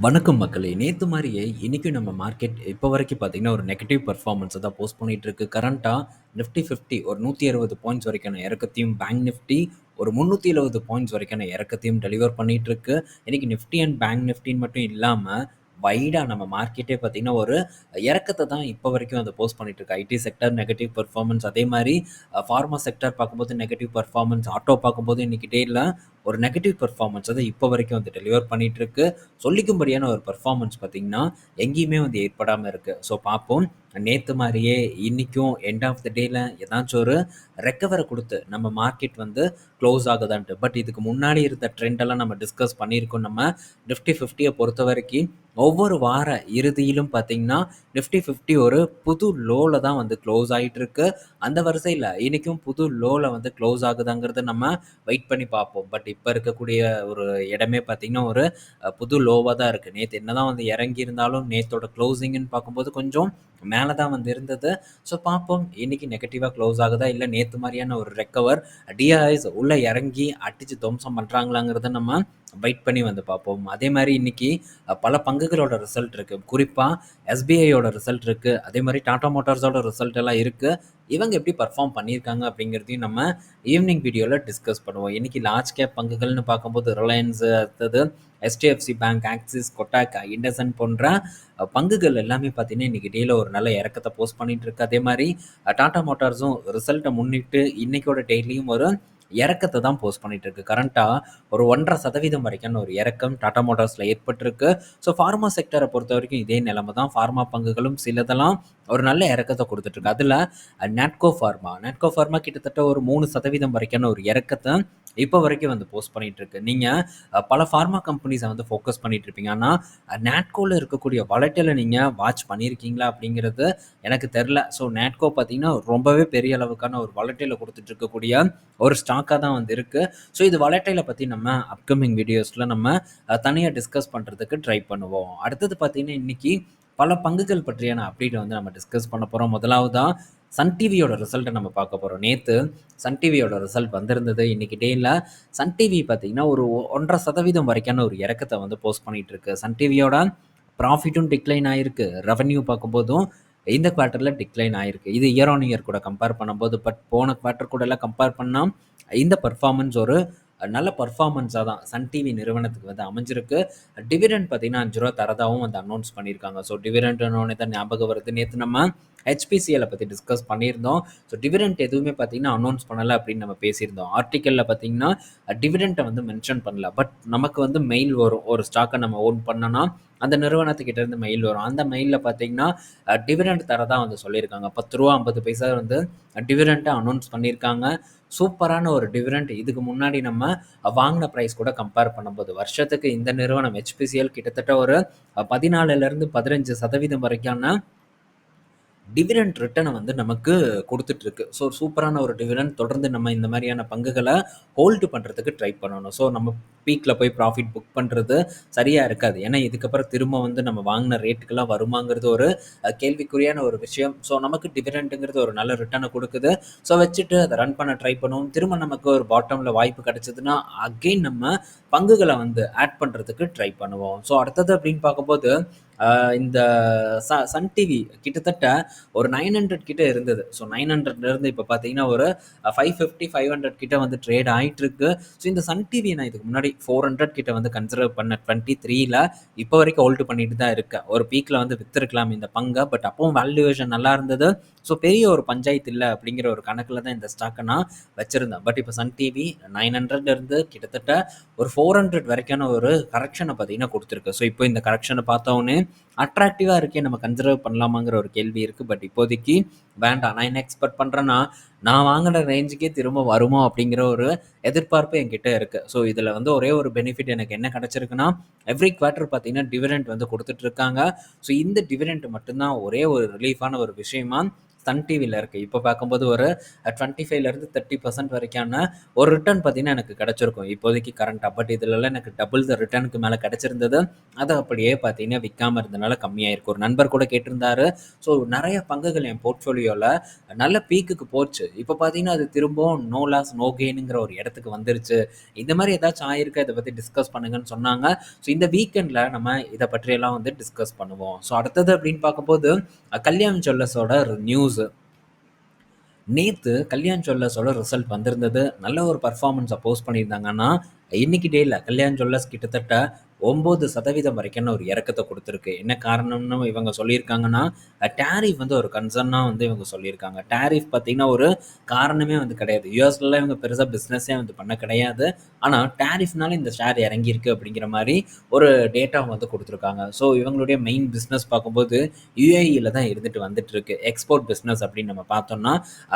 வணக்கம் மக்களே! நேற்று மாதிரியே இன்றைக்கும் நம்ம மார்க்கெட் இப்போ வரைக்கும் பார்த்தீங்கன்னா, ஒரு நெகட்டிவ் பர்ஃபார்மன்ஸை தான் போஸ்ட் பண்ணிகிட்டு இருக்குது கரண்ட்டாக நிஃப்டி 50 ஒரு 160 பாயிண்ட்ஸ் வரைக்கான இறக்கத்தையும், பேங்க் நிஃப்டி ஒரு 370 பாயிண்ட்ஸ் வரைக்கான இறக்கத்தையும் டெலிவர் பண்ணிகிட்ருக்கு இன்றைக்கி இன்னைக்கு நிஃப்டி அண்ட் பேங்க் நிஃப்டின்னு மட்டும் இல்லாமல் வைடாக நம்ம மார்க்கெட்டே பார்த்தீங்கன்னா, ஒரு இறக்கத்தை தான் இப்போ வரைக்கும் அதை போஸ்ட் பண்ணிட்டு இருக்கு. ஐடி செக்டார் நெகட்டிவ் பர்ஃபார்மன்ஸ் அதே மாதிரி ஃபார்மா செக்டார் பார்க்கும்போது நெகட்டிவ் பர்ஃபார்மன்ஸ் ஆட்டோ பார்க்கும்போது இன்னைக்கு டேயில் ஒரு நெகட்டிவ் பர்ஃபார்மன்ஸ் அதை இப்போ வரைக்கும் வந்து டெலிவர் பண்ணிட்டு இருக்கு. சொல்லிக்கும்படியான ஒரு பர்ஃபார்மன்ஸ் பார்த்தீங்கன்னா, எங்கேயுமே வந்து ஏற்படாமல் இருக்கு. ஸோ பார்ப்போம். நேற்று மாதிரியே இன்றைக்கும் எண்ட் ஆஃப் த டேல ஏதாச்சும் ஒரு ரெக்கவரை கொடுத்து நம்ம மார்க்கெட் வந்து க்ளோஸ் ஆகுதான்ட்டு. பட் இதுக்கு முன்னாடி இருந்த ட்ரெண்டெல்லாம் நம்ம டிஸ்கஸ் பண்ணியிருக்கோம். நம்ம நிஃப்டி 50ய பொறுத்தவரைக்கி ஒவ்வொரு வார இறுதியிலும் பார்த்தீங்கன்னா, நிஃப்டி 50 ஒரு புது லோவில் தான் வந்து க்ளோஸ் ஆகிட்டுருக்கு அந்த வரிசையில் இன்றைக்கும் புது லோவில் வந்து க்ளோஸ் ஆகுதாங்கிறத நம்ம வெயிட் பண்ணி பார்ப்போம். பட் இப்போ இருக்கக்கூடிய ஒரு இடமே பார்த்தீங்கன்னா, ஒரு புது லோவாக தான் இருக்குது நேற்று என்ன தான் வந்து இறங்கியிருந்தாலும், நேற்றோட க்ளோசிங்னு பார்க்கும்போது கொஞ்சம் மேலே தான் வந்து இருந்தது. ஸோ பார்ப்போம். இன்னைக்கு நெகட்டிவாக க்ளோஸ் ஆகுதா? இல்லை நேற்று மாதிரியான ஒரு ரெக்கவர் டிஆர்ஐஸ் உள்ளே இறங்கி அடித்து துவம்சம் பண்ணுறாங்களாங்கிறத நம்ம வெயிட் பண்ணி வந்து பார்ப்போம். அதே மாதிரி இன்னைக்கு பல பங்குகளோட ரிசல்ட் இருக்குது குறிப்பாக எஸ்பிஐயோட ரிசல்ட் இருக்குது அதே மாதிரி டாடா மோட்டார்ஸோட ரிசல்ட் எல்லாம் இருக்குது இவங்க எப்படி பர்ஃபார்ம் பண்ணியிருக்காங்க அப்படிங்கிறதையும் நம்ம ஈவினிங் வீடியோவில் டிஸ்கஸ் பண்ணுவோம். இன்னைக்கு லார்ஜ் கேப் பங்குகள்னு பார்க்கும்போது ரிலையன்ஸ், அடுத்தது ஹெச்டிஎஃப்சி பேங்க், ஆக்சிஸ், கொட்டாக்கா இண்டசன் போன்ற பங்குகள் எல்லாமே பார்த்தீங்கன்னா, இன்னைக்கு டேல ஒரு நல்ல இறக்கத்தை போஸ்ட் பண்ணிட்டு இருக்கு. அதே மாதிரி டாடா மோட்டார்ஸும் ரிசல்ட்டை முன்னிட்டு இன்னைக்கோட டெய்லியும் ஒரு இறக்கத்தை தான் போஸ்ட் பண்ணிட்டு இருக்கு. கரண்ட்டா ஒரு ஒன்றரை சதவீதம் வரைக்கும் ஒரு இறக்கம் டாடா மோட்டார்ஸ்ல ஏற்பட்டிருக்கு. ஸோ ஃபார்மா செக்டாரை பொறுத்த வரைக்கும் இதே நிலைமை தான். ஃபார்மா பங்குகளும் சிலதெல்லாம் ஒரு நல்ல இறக்கத்தை கொடுத்துட்ருக்கு இருக்கு. அதுல நாட்கோ ஃபார்மா நாட்கோ ஃபார்மா கிட்டத்தட்ட ஒரு மூணு சதவீதம் வரைக்கும் ஒரு இறக்கத்தை இப்போ வரைக்கும் வந்து போஸ்ட் பண்ணிட்டு இருக்கு. நீங்கள் பல ஃபார்மா கம்பெனிஸை வந்து ஃபோக்கஸ் பண்ணிட்டு இருப்பீங்க. ஆனால் நாட்கோல இருக்கக்கூடிய வாலடைல நீங்கள் வாட்ச் பண்ணியிருக்கீங்களா? அப்படிங்கிறது எனக்கு தெரில ஸோ நாட்கோ பார்த்தீங்கன்னா, ரொம்பவே பெரிய அளவுக்கான ஒரு வாலடைல கொடுத்துட்டு இருக்கக்கூடிய ஒரு ஸ்டாக்காக தான் வந்து இருக்குது ஸோ இது வாலடைல பற்றி நம்ம அப்கமிங் வீடியோஸில் நம்ம தனியாக டிஸ்கஸ் பண்ணுறதுக்கு ட்ரை பண்ணுவோம். அடுத்தது பார்த்தீங்கன்னா, இன்றைக்கி பல பங்குகள் பற்றியான அப்டேட்டை வந்து நம்ம டிஸ்கஸ் பண்ண முதலாவது தான் சன் டிவியோட ரிசல்ட்டை நம்ம பார்க்க போகிறோம் நேற்று சன் டிவியோட ரிசல்ட் வந்திருந்தது. இன்றைக்கி டேயில் சன் டிவி பார்த்தீங்கன்னா, ஒரு 1.5% வரைக்கான ஒரு இறக்கத்தை வந்து போஸ்ட் பண்ணிகிட்ருக்கு சன் டிவியோட ப்ராஃபிட்டும் டிக்ளைன் ஆகிருக்கு ரெவன்யூ பார்க்கும்போதும் இந்த குவார்ட்டரில் டிக்ளைன் ஆகிருக்கு இது இயர் ஆன் இயர் கூட கம்பேர் பண்ணும்போது. பட் போன குவார்ட்டர் கூடலாம் கம்பேர் பண்ணால் இந்த பர்ஃபார்மன்ஸ் ஒரு நல்ல பர்ஃபார்மன்ஸாக தான் சன் டிவி நிறுவனத்துக்கு வந்து அமைஞ்சிருக்கு. டிவிடெண்ட் பார்த்தீங்கன்னா, ரூ. 5 தரதாவும் வந்து அனௌன்ஸ் பண்ணியிருக்காங்க. ஸோ டிவிடெண்ட்ன தான் ஞாபகம் வருது. நேற்று நம்ம ஹெச்பிசிஎல பற்றி டிஸ்கஸ் பண்ணியிருந்தோம். ஸோ டிவிடெண்ட் எதுவுமே பார்த்தீங்கன்னா, அனௌன்ஸ் பண்ணலை அப்படின்னு நம்ம பேசியிருந்தோம். ஆர்டிக்கலில் பார்த்தீங்கன்னா, டிவிடெண்ட்டை வந்து மென்ஷன் பண்ணல. பட் நமக்கு வந்து மெயில் வரும். ஒரு ஸ்டாக்கை நம்ம ஓன் பண்ணோம்னா, அந்த நிறுவனத்துக்கிட்ட இருந்து மெயில் வரும். அந்த மெயிலில் பார்த்தீங்கன்னா, டிவிடெண்ட் தரதான் வந்து சொல்லியிருக்காங்க. பத்து ரூபா ஐம்பது பைசா வந்து டிவிடெண்ட்டை அனௌன்ஸ் பண்ணியிருக்காங்க. சூப்பரான ஒரு டிவிடெண்ட். இதுக்கு முன்னாடி நம்ம வாங்கின ப்ரைஸ் கூட கம்பேர் பண்ணும்போது, வருஷத்துக்கு இந்த நிறுவனம் ஹெச்பிசிஎல் கிட்டத்தட்ட ஒரு 14லருந்து 15% வரைக்கான டிவிடெண்ட் ரிட்டனை வந்து நமக்கு கொடுத்துட்ருக்கு இருக்கு. ஸோ சூப்பரான ஒரு டிவிடெண்ட். தொடர்ந்து நம்ம இந்த மாதிரியான பங்குகளை ஹோல்டு பண்ணுறதுக்கு ட்ரை பண்ணணும். ஸோ நம்ம பீக்கில் போய் ப்ராஃபிட் புக் பண்ணுறது சரியாக இருக்காது. ஏன்னா, இதுக்கப்புறம் திரும்ப வந்து நம்ம வாங்கின ரேட்டுக்கெல்லாம் வருமாங்கிறது ஒரு கேள்விக்குறியான ஒரு விஷயம். ஸோ நமக்கு டிவிடெண்ட்டுங்கிறது ஒரு நல்ல ரிட்டனை கொடுக்குது ஸோ வச்சுட்டு அதை ரன் பண்ண ட்ரை பண்ணுவோம். திரும்ப நமக்கு ஒரு பாட்டமில் வாய்ப்பு கிடைச்சதுன்னா, அகைன் நம்ம பங்குகளை வந்து ஆட் பண்ணுறதுக்கு ட்ரை பண்ணுவோம். ஸோ அடுத்தது அப்படின்னு பார்க்கும்போது, இந்த ச சன் டிவி கிட்டத்தட்ட ஒரு 900 கிட்ட இருந்தது. ஸோ நைன் 900லருந்து இப்போ பார்த்தீங்கன்னா, ஒரு 550, 500 கிட்ட வந்து ட்ரேட் ஆயிட்டு இருக்கு. ஸோ இந்த சன் டிவி நான் இதுக்கு முன்னாடி 400 கிட்ட வந்து கன்சிடர் பண்ணேன் 23ல. இப்போ வரைக்கும் ஹோல்டு பண்ணிட்டு தான் இருக்கேன். ஒரு பீக்ல வந்து வித்திருக்கலாம் இந்த பங்கை பட் அப்பவும் வேல்யூவேஷன் நல்லா இருந்தது. ஸோ பெரிய ஒரு பஞ்சாயத்து இல்லை அப்படிங்கிற ஒரு கணக்கில் தான் இந்த ஸ்டாக்கை நான் வச்சுருந்தேன் பட் இப்போ சன் டிவி 900லருந்து கிட்டத்தட்ட ஒரு 400 வரைக்கான ஒரு கரெக்ஷனை பார்த்தீங்கன்னா கொடுத்துருக்கு ஸோ இப்போ இந்த கரெக்ஷனை பார்த்தோன்னே அட்ராக்டிவாக இருக்கே நம்ம கன்சிடர் பண்ணலாமாங்கிற ஒரு கேள்வி இருக்குது பட் இப்போதைக்கு வேண்டாம். நான் என்ன எக்ஸ்பெக்ட் பண்ணுறேன்னா நான் வாங்கின ரேஞ்சுக்கே திரும்ப வருமோ அப்படிங்கிற ஒரு எதிர்பார்ப்பு என்கிட்ட இருக்குது ஸோ இதில் வந்து ஒரே ஒரு பெனிஃபிட் எனக்கு என்ன கிடச்சிருக்குன்னா எவ்ரி குவார்ட்டர் பார்த்தீங்கன்னா, டிவிடெண்ட் வந்து கொடுத்துட்ருக்காங்க ஸோ இந்த டிவிடெண்ட் மட்டும்தான் ஒரே ஒரு ரிலீஃபான ஒரு விஷயமா சன் டிவியில் இருக்குது இப்போ பார்க்கும்போது ஒரு டுவெண்ட்டி ஃபைவ்லேருந்து தேர்ட்டி பர்சன்ட் வரைக்கான ஒரு ரிட்டர்ன் பார்த்தீங்கன்னா எனக்கு கிடச்சிருக்கும். இப்போதைக்கு கரண்ட்டாக பட் இதுலலாம் எனக்கு டபுள் த ரிட்டர்னுக்கு மேலே கிடச்சிருந்தது. அதை அப்படியே பார்த்தீங்கன்னா விற்காமல் இருந்தனால கம்மியாயிருக்கு. ஒரு நண்பர் கூட கேட்டிருந்தாரு. ஸோ நிறைய பங்குகள் என் போர்ட்ஃபோலியோவில் நல்ல பீக்குக்கு போச்சு. இப்போ பார்த்தீங்கன்னா அது திரும்பவும் நோ லாஸ் நோ கெயினுங்கிற ஒரு இடத்துக்கு வந்துருச்சு. இந்த மாதிரி ஏதாச்சும் ஆயிருக்கு? இதை பற்றி டிஸ்கஸ் பண்ணுங்கன்னு சொன்னாங்க. ஸோ இந்த வீக்கெண்டில் நம்ம இதை பற்றியெல்லாம் வந்து டிஸ்கஸ் பண்ணுவோம். ஸோ அடுத்தது அப்படின்னு பார்க்கும்போது கல்யாண் ஜுவல்லர்ஸோட நியூஸ் நேற்று கல்யாண் ஜுவல்லர்ஸோட ரிசல்ட் வந்திருந்தது. நல்ல ஒரு பர்ஃபார்மன்ஸை போஸ்ட் பண்ணியிருந்தாங்கன்னா இன்னைக்கு டேயில் கல்யாண் ஜுவல்லர்ஸ் கிட்டத்தட்ட ஒம்பது சதவீதம் வரைக்கும் ஒரு இறக்கத்தை கொடுத்துருக்கு. என்ன காரணம்னு இவங்க சொல்லியிருக்காங்கன்னா டேரிஃப் வந்து ஒரு கன்சர்னாக வந்து இவங்க சொல்லியிருக்காங்க. டேரிஃப் பார்த்திங்கன்னா ஒரு காரணமே வந்து கிடையாது. யூஎஸ்லாம் இவங்க பெருசாக பிஸ்னஸே வந்து பண்ண கிடையாது. ஆனால் டேரிஃப்னால இந்த ஷேர் இறங்கியிருக்கு அப்படிங்கிற மாதிரி ஒரு டேட்டா வந்து கொடுத்துருக்காங்க. ஸோ இவங்களுடைய மெயின் பிஸ்னஸ் பார்க்கும்போது யூஏஇயில் தான் இருந்துட்டு வந்துட்டு இருக்கு எக்ஸ்போர்ட் பிஸ்னஸ் அப்படின்னு நம்ம பார்த்தோம்னா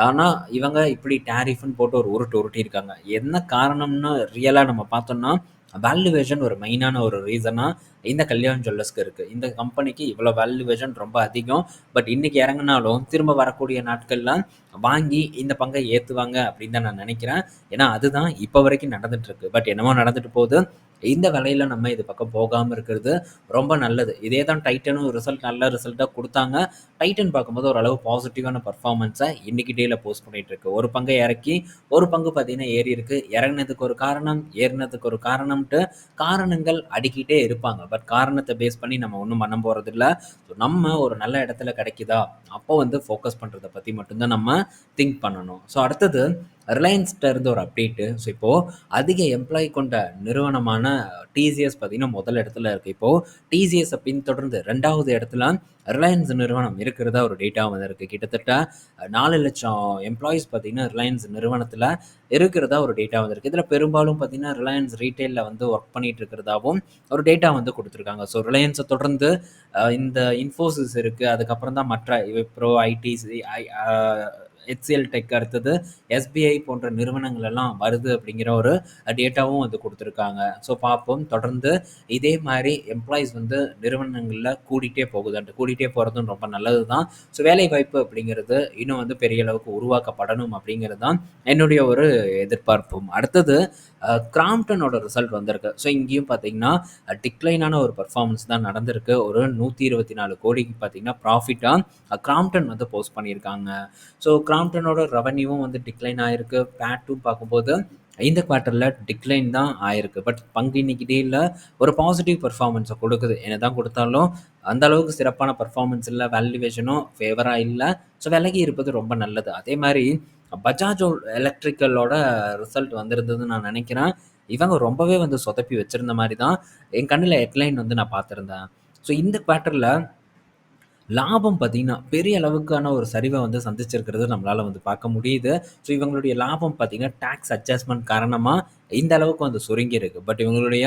ஆனால் இவங்க இப்படி டேரிஃப்னு போட்டு ஒரு உருட்டு உருட்டியிருக்காங்க. என்ன காரணம்னு ரியலாக நம்ம பார்த்தோம்னா வேல்யூவேஷன் ஒரு மெயினான ஒரு ரீசனாக இந்த கல்யாண் ஜுவல்லர்ஸ்க்கு இருக்குது இந்த கம்பெனிக்கு இவ்வளோ வேல்யூவேஷன் ரொம்ப அதிகம். பட் இன்றைக்கி இறங்கினாலும் திரும்ப வரக்கூடிய நாட்கள்லாம் வாங்கி இந்த பங்கை ஏற்றுவாங்க அப்படின்னு தான் நான் நினைக்கிறேன். ஏன்னா அதுதான் இப்போ வரைக்கும் நடந்துகிட்ருக்கு பட் என்னமோ நடந்துட்டு போகுது. இந்த விலையில நம்ம இது பக்கம் போகாமல் இருக்கிறது ரொம்ப நல்லது. இதே தான் டைட்டனும் ரிசல்ட் நல்ல ரிசல்ட்டாக கொடுத்தாங்க. டைட்டன் பார்க்கும்போது ஓரளவு பாசிட்டிவான பர்ஃபார்மன்ஸை இன்னைக்கு டேல போஸ்ட் பண்ணிகிட்டு இருக்கு ஒரு பங்கை இறக்கி ஒரு பங்கு பார்த்தீங்கன்னா ஏறி இருக்கு. இறங்கினதுக்கு ஒரு காரணம் ஏறினதுக்கு ஒரு காரணம்ட்டு காரணங்கள் அடிக்கிட்டே இருப்பாங்க. பட் காரணத்தை பேஸ் பண்ணி நம்ம ஒன்றும் பண்ண போகிறது இல்லை ஸோ நம்ம ஒரு நல்ல இடத்துல கிடைக்குதா? அப்போ வந்து ஃபோக்கஸ் பண்ணுறதை பற்றி மட்டும்தான் நம்ம திங்க் பண்ணணும். ஸோ அடுத்தது ரிலையன்ஸ்கிட்ட இருந்து ஒரு அப்டேட்டு ஸோ இப்போது அதிக எம்ப்ளாயி கொண்ட நிறுவனமான டிசிஎஸ் பார்த்திங்கன்னா முதல் இடத்துல இருக்குது இப்போது டிசிஎஸை பின்தொடர்ந்து ரெண்டாவது இடத்துல ரிலையன்ஸ் நிறுவனம் இருக்கிறதா ஒரு டேட்டா வந்து இருக்குது கிட்டத்தட்ட நாலு லட்சம் எம்ப்ளாயீஸ் பார்த்திங்கன்னா ரிலையன்ஸ் நிறுவனத்தில் இருக்கிறதா ஒரு டேட்டா வந்திருக்கு இதில் பெரும்பாலும் பார்த்திங்கன்னா ரிலையன்ஸ் ரீட்டெயிலில் வந்து ஒர்க் பண்ணிகிட்டு இருக்கிறதாவும் ஒரு டேட்டா வந்து கொடுத்துருக்காங்க. ஸோ ரிலையன்ஸை தொடர்ந்து இந்த இன்ஃபோசிஸ் இருக்குது அதுக்கப்புறம் தான் மற்ற விப்ரோ ஐடிசி ஐ ஹெச்சிஎல் டெக் அடுத்தது எஸ்பிஐ போன்ற நிறுவனங்கள் எல்லாம் வருது அப்படிங்கிற ஒரு டேட்டாவும் வந்து கொடுத்துருக்காங்க. ஸோ பார்ப்போம். தொடர்ந்து இதே மாதிரி எம்ப்ளாயிஸ் வந்து நிறுவனங்களில் கூடிட்டே போகுதுன்ட்டு கூடிட்டே போகிறதும் ரொம்ப நல்லது தான் ஸோ வேலை வாய்ப்பு அப்படிங்கிறது இன்னும் வந்து பெரிய அளவுக்கு உருவாக்கப்படணும் அப்படிங்கிறது தான் என்னுடைய ஒரு எதிர்பார்ப்பும். அடுத்தது கிராம்டனோட ரிசல்ட் வந்திருக்கு. ஸோ இங்கேயும் பார்த்தீங்கன்னா டிக்ளைனான ஒரு பர்ஃபார்மன்ஸ் தான் நடந்திருக்கு. ஒரு நூற்றி இருபத்தி நாலு கோடிக்கு பார்த்தீங்கன்னா ப்ராஃபிட்டாக கிராம்டன் வந்து போஸ்ட் பண்ணியிருக்காங்க. ஸோ கிராம்டனோட ரெவன்யூவும் வந்து டிக்ளைன் ஆகிருக்கு பேட்டும் பார்க்கும்போது இந்த குவார்ட்டரில் டிக்ளைன் தான் ஆயிருக்கு. பட் பங்கு இன்னைக்கு இல்லை ஒரு பாசிட்டிவ் பர்ஃபார்மன்ஸை கொடுக்குது. என்ன தான் கொடுத்தாலும் அந்த அளவுக்கு சிறப்பான பர்ஃபார்மன்ஸ் இல்லை வேல்யூவேஷனும் ஃபேவராக இல்லை. ஸோ விலகி இருப்பது ரொம்ப நல்லது. அதே மாதிரி பஜாஜ் எலக்ட்ரிக்கலோட ரிசல்ட் வந்திருந்ததுன்னு நான் நினைக்கிறேன். இவங்க ரொம்பவே வந்து சொதப்பி வச்சுருந்த மாதிரி தான் என் கண்ணில் ஹெட்லைன் வந்து நான் பார்த்துருந்தேன். ஸோ இந்த குவார்ட்டரில் லாபம் பார்த்தீங்கன்னா பெரிய அளவுக்கான ஒரு சரிவை வந்து சந்திச்சிருக்கிறது நம்மளால் வந்து பார்க்க முடியுது. ஸோ இவங்களுடைய லாபம் பார்த்தீங்கன்னா டேக்ஸ் அட்ஜஸ்ட்மெண்ட் காரணமாக இந்த அளவுக்கு வந்து சுருங்கி இருக்குது பட் இவங்களுடைய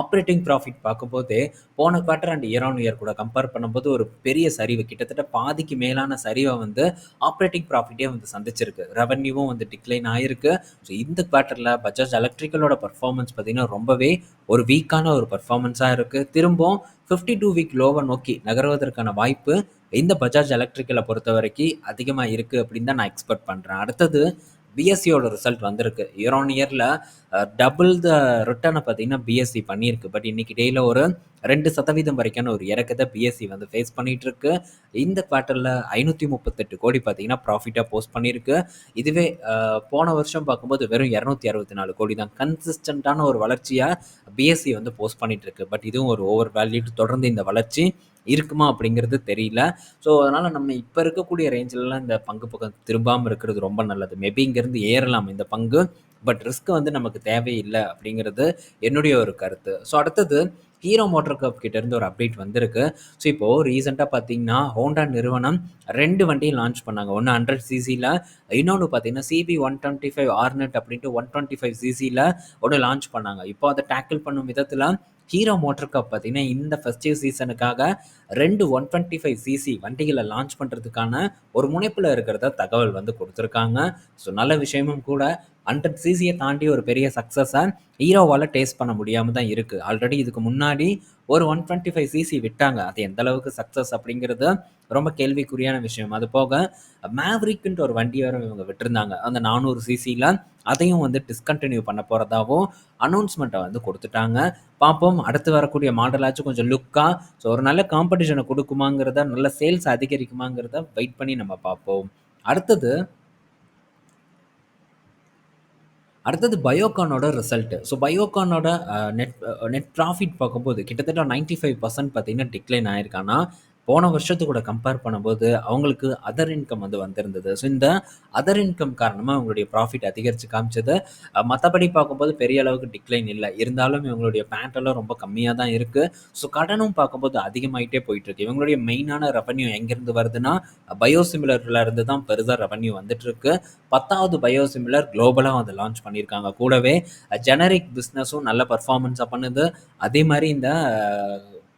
ஆப்ரேட்டிங் ப்ராஃபிட் பார்க்கும்போது போன quarter and year on year கூட கம்பேர் பண்ணும்போது ஒரு பெரிய சரிவு. கிட்டத்தட்ட பாதிக்கு மேலான சரிவை வந்து ஆப்ரேட்டிங் ப்ராஃபிட்டே வந்து சந்திச்சிருக்கு. ரெவன்யூவும் வந்து டிக்ளைன் ஆயிருக்கு. ஸோ இந்த குவார்ட்டரில் பஜாஜ் எலக்ட்ரிக்கலோட பர்ஃபார்மன்ஸ் பார்த்திங்கன்னா ரொம்பவே ஒரு வீக்கான ஒரு பர்ஃபார்மன்ஸாக இருக்குது திரும்பவும் ஃபிஃப்டி டூ வீக் லோவை நோக்கி நகர்வதற்கான வாய்ப்பு இந்த பஜாஜ் எலக்ட்ரிக்கலை பொறுத்த வரைக்கும் அதிகமாக இருக்குது அப்படின்னு தான் நான் எக்ஸ்பெக்ட் பண்ணுறேன் அடுத்தது பிஎஸ்சியோட ரிசல்ட் வந்திருக்கு. இயர் ஆன் இயரில் டபுள் த ரிட்டர்னை பார்த்தீங்கன்னா பிஎஸ்சி பண்ணியிருக்கு. பட் இன்றைக்கி டேயில் ஒரு ரெண்டு சதவீதம் வரைக்கான ஒரு இறக்கத்தை பிஎஸ்சி வந்து ஃபேஸ் பண்ணிகிட்ருக்கு இந்த குவார்ட்டரில் ஐநூற்றி முப்பத்தெட்டு கோடி பார்த்தீங்கன்னா ப்ராஃபிட்டாக போஸ்ட் பண்ணியிருக்கு. இதுவே போன வருஷம் பார்க்கும்போது வெறும் இரநூத்தி அறுபத்தி நாலு கோடி தான். கன்சிஸ்டண்ட்டான ஒரு வளர்ச்சியாக பிஎஸ்சி வந்து போஸ்ட் பண்ணிகிட்ருக்கு பட் இதுவும் ஒரு ஓவர் வேல்யூடு தொடர்ந்து இந்த வளர்ச்சி. இருக்குமா அப்படிங்கிறது தெரியல. ஸோ அதனால் நம்ம இப்போ இருக்கக்கூடிய ரேஞ்சிலலாம் இந்த பங்கு பக்கம் திரும்பாமல் இருக்கிறது ரொம்ப நல்லது. மேபி இங்கேருந்து ஏறலாம் இந்த பங்கு பட் ரிஸ்க் வந்து நமக்கு தேவையில்லை அப்படிங்கிறது என்னுடைய ஒரு கருத்து. ஸோ அடுத்தது ஹீரோ மோட்டர் கப் கிட்டேருந்து ஒரு அப்டேட் வந்திருக்கு. ஸோ இப்போது ரீசெண்டாக பார்த்தீங்கன்னா ஹோண்டா நிறுவனம் ரெண்டு வண்டியும் லான்ச் பண்ணாங்க. ஒன்று ஹண்ட்ரட் சிசியில் இன்னொன்று பார்த்தீங்கன்னா CB one twenty five Hornet அப்படின்ட்டு ஒன் டுவெண்ட்டி ஃபைவ் சிசியில் ஒன்று லான்ச் பண்ணாங்க. இப்போ அதை டேக்கிள் பண்ணும் விதத்தில் ஹீரோ மோட்டர் கப் பார்த்தீங்கன்னா இந்த ஃபெஸ்டிவ் சீசனுக்காக ரெண்டு ஒன் டுவெண்ட்டி ஃபைவ் சிசி வண்டிகளை லான்ச் பண்ணுறதுக்கான ஒரு முனைப்பில் இருக்கிறத தகவல் வந்து கொடுத்துருக்காங்க. ஸோ நல்ல விஷயமும் கூட ஹண்ட்ரட் சிசியை தாண்டி ஒரு பெரிய சக்ஸஸை ஹீரோவால் டேஸ்ட் பண்ண முடியாமல் தான் இருக்குது ஆல்ரெடி இதுக்கு முன்னாடி ஒரு ஒன் டுவெண்ட்டி ஃபைவ் சிசி விட்டாங்க. அது எந்த அளவுக்கு சக்ஸஸ் அப்படிங்கிறது ரொம்ப கேள்விக்குறியான விஷயம். அது போக மேவ்ரிக்குன்ட்டு ஒரு வண்டி வர இவங்க விட்டுருந்தாங்க. அந்த நானூறு சிசியில் அதையும் வந்து டிஸ்கண்டினியூ பண்ண போகிறதாவும் அனௌன்ஸ்மெண்ட்டை வந்து கொடுத்துட்டாங்க. பார்ப்போம். அடுத்து வரக்கூடிய மாடலாச்சும் கொஞ்சம் லுக்காக ஸோ ஒரு நல்ல காம்படிஷனை கொடுக்குமாங்கிறத நல்ல சேல்ஸ் அதிகரிக்குமாங்கிறத வெயிட் பண்ணி நம்ம பார்ப்போம். அடுத்தது அடுத்தது பயோகானோட ரிசல்ட்டு ஸோ பயோகானோட நெட் நெட் ப்ராஃபிட் பார்க்கும்போது கிட்டத்தட்ட நைன்ட்டி ஃபைவ் பர்சன்ட் பார்த்தீங்கன்னா டிக்ளைன் ஆயிருக்கானா போன வருஷத்து கூட கம்பேர் பண்ணும்போது அவங்களுக்கு அதர் இன்கம் வந்து வந்திருந்தது. ஸோ இந்த அதர் இன்கம் காரணமாக அவங்களுடைய ப்ராஃபிட் அதிகரித்து காமிச்சது. மற்றபடி பார்க்கும்போது பெரிய அளவுக்கு டிக்ளைன் இல்லை. இருந்தாலும் இவங்களுடைய பேண்டெல்லாம் ரொம்ப கம்மியாக தான் இருக்குது ஸோ கடனும் பார்க்கும்போது அதிகமாகிட்டே போயிட்டுருக்கு. இவங்களுடைய மெயினான ரெவன்யூ எங்கேருந்து வருதுன்னா பயோசிமிலரில் இருந்து தான் பெருசாக ரெவன்யூ வந்துட்டுருக்கு. பத்தாவது பயோசிமிலர் குளோபலாக வந்து லான்ச் பண்ணியிருக்காங்க. கூடவே ஜெனரிக் பிஸ்னஸும் நல்ல பர்ஃபார்மன்ஸாக பண்ணுது. அதே மாதிரி இந்த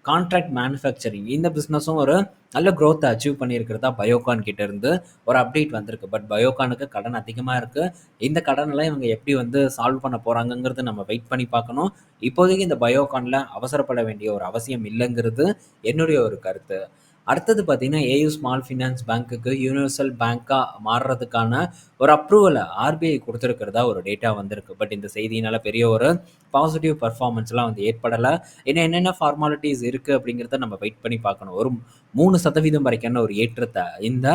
கான்ட்ராக்ட் மேனுஃபேக்சரிங் இந்த பிஸ்னஸும் ஒரு நல்ல க்ரோத்தை அச்சீவ் பண்ணியிருக்கிறதா பயோகான் கிட்ட இருந்து ஒரு அப்டேட் வந்திருக்கு. பட் பயோகானுக்கு கடன் அதிகமாக இருக்குது இந்த கடனெல்லாம் இவங்க எப்படி வந்து சால்வ் பண்ண போகிறாங்கங்கிறது நம்ம வெயிட் பண்ணி பார்க்கணும். இப்போதைக்கு இந்த பயோகானில் அவசரப்பட வேண்டிய ஒரு அவசியம் இல்லைங்கிறது என்னுடைய ஒரு கருத்து. அடுத்தது பார்த்தீங்கன்னா ஏயு ஸ்மால் ஃபினான்ஸ் பேங்க்குக்கு யூனிவர்சல் பேங்க்காக மாறுறதுக்கான ஒரு அப்ரூவலை ஆர்பிஐ கொடுத்துருக்கிறதா ஒரு டேட்டா வந்திருக்கு. பட் இந்த செய்தியினால் பெரிய ஒரு பாசிட்டிவ் பர்ஃபார்மன்ஸ்லாம் வந்து ஏற்படலை. ஏன்னா என்னென்ன ஃபார்மாலிட்டிஸ் இருக்குது அப்படிங்கிறத நம்ம வெயிட் பண்ணி பார்க்கணும். ஒரு மூணு சதவீதம் வரைக்கான ஒரு ஏற்றத்தை இந்த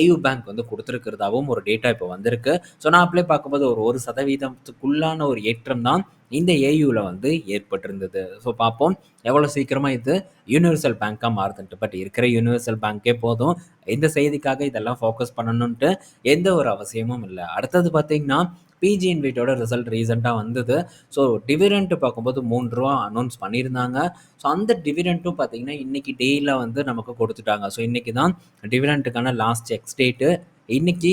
ஏயு பேங்க் வந்து கொடுத்துருக்கிறதாவும் ஒரு டேட்டா இப்போ வந்திருக்கு. ஸோ நான் அப்படியே பார்க்கும்போது ஒரு ஒரு சதவீதத்துக்குள்ளான ஒரு ஏற்றம் தான் இந்த ஏயூவில் வந்து ஏற்பட்டிருந்தது. ஸோ பார்ப்போம். எவ்வளோ சீக்கிரமாக இது யூனிவர்சல் பேங்க்காக மாறுதுன்ட்டு. பட் இருக்கிற யூனிவர்சல் பேங்க்கே போதும். இந்த செய்திக்காக இதெல்லாம் ஃபோக்கஸ் பண்ணணுன்ட்டு எந்த ஒரு அவசியமும் இல்லை. அடுத்தது பார்த்திங்கன்னா பிஜி இன்வைட்டோட ரிசல்ட் ரீசெண்டாக வந்தது. ஸோ டிவிடெண்ட்டு பார்க்கும்போது மூணு ரூபா அனௌன்ஸ் பண்ணியிருந்தாங்க. ஸோ அந்த டிவிடெண்ட்டும் பார்த்தீங்கன்னா இன்றைக்கி டெய்லியில் வந்து நமக்கு கொடுத்துட்டாங்க. ஸோ இன்றைக்கி தான் டிவிடெண்ட்டுக்கான லாஸ்ட் எக்ஸ்டேட்டு இன்றைக்கி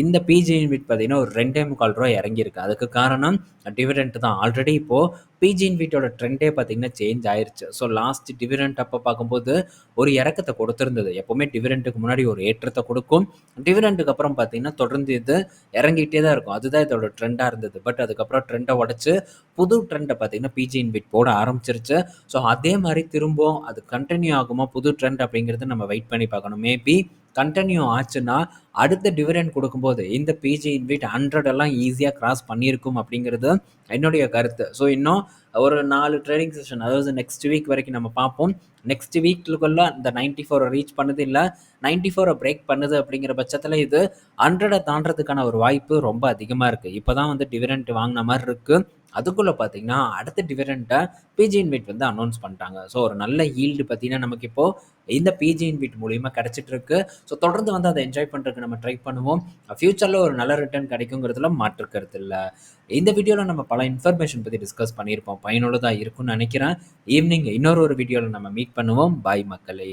இந்த பிஜி இன்விட் பார்த்தீங்கன்னா ஒரு ரெண்டே முக்கால் ரூபா இறங்கியிருக்கு. அதுக்கு காரணம் டிவிடெண்ட் தான். ஆல்ரெடி இப்போது பிஜி இன்விட்டோட ட்ரெண்டே பார்த்திங்கன்னா சேஞ்ச் ஆயிடுச்சு ஸோ லாஸ்ட் டிவிடெண்ட் அப்போ பார்க்கும்போது ஒரு இறக்கத்தை கொடுத்துருந்தது. எப்போவுமே டிவிடெண்ட்டுக்கு முன்னாடி ஒரு ஏற்றத்தை கொடுக்கும். டிவிடெண்ட்டுக்கு அப்புறம் பார்த்திங்கன்னா தொடர்ந்து இது இறங்கிட்டே தான் இருக்கும். அதுதான் இதோட ட்ரெண்டாக இருந்தது. பட் அதுக்கப்புறம் ட்ரெண்டை உடச்சி புது ட்ரெண்டை பார்த்திங்கன்னா பிஜி இன்விட் போட ஆரம்பிச்சிருச்சு. ஸோ அதே மாதிரி திரும்பவும் அது கண்டினியூ ஆகுமா புது ட்ரெண்ட் அப்படிங்கிறது நம்ம வெயிட் பண்ணி பார்க்கணும். மேபி கண்டினியூ ஆச்சுன்னா அடுத்த டிவிடெண்ட் கொடுக்கும்போது இந்த பிஜி இன்வைட் ஹண்ட்ரட் எல்லாம் ஈஸியாக கிராஸ் பண்ணியிருக்கும் அப்படிங்கிறது என்னுடைய கருத்து. ஸோ இன்னும் ஒரு நாலு ட்ரேடிங் செஷன் அதாவது நெக்ஸ்ட் வீக் வரைக்கும் நம்ம பார்ப்போம். நெக்ஸ்ட் வீக்குள்ள இந்த நைன்டி ஃபோரை ரீச் பண்ணுது இல்லை. நைன்டி ஃபோரை பிரேக் பண்ணுது அப்படிங்கிற பட்சத்தில் இது ஹண்ட்ரடை தாண்டதுக்கான ஒரு வாய்ப்பு ரொம்ப அதிகமாக இருக்குது இப்போ தான் வந்து டிவிடெண்ட் வாங்கின மாதிரி இருக்குது அதுக்குள்ளே பார்த்தீங்கன்னா அடுத்த டிவிடெண்ட்டை பிஜி இன்விட் வந்து அனௌன்ஸ் பண்ணிட்டாங்க. ஸோ ஒரு நல்ல ஈல்டு பார்த்தீங்கன்னா நமக்கு இப்போது இந்த பிஜி இன்விட் மூலியமாக கிடச்சிட்ருக்கு ஸோ தொடர்ந்து வந்து அதை என்ஜாய் பண்ணுறதுக்கு நம்ம ட்ரை பண்ணுவோம். ஃப்யூச்சரில் ஒரு நல்ல ரிட்டர்ன் கிடைக்குங்கிறதுல மாற்றுக்கிறது இல்லை. இந்த வீடியோவில் நம்ம பல இன்ஃபர்மேஷன் பற்றி டிஸ்கஸ் பண்ணியிருப்போம். பயனுள்ளதாக இருக்கும்னு நினைக்கிறேன். ஈவினிங் இன்னொரு ஒரு வீடியோவில் நம்ம மீட் பண்ணுவோம். பாய் மக்களே.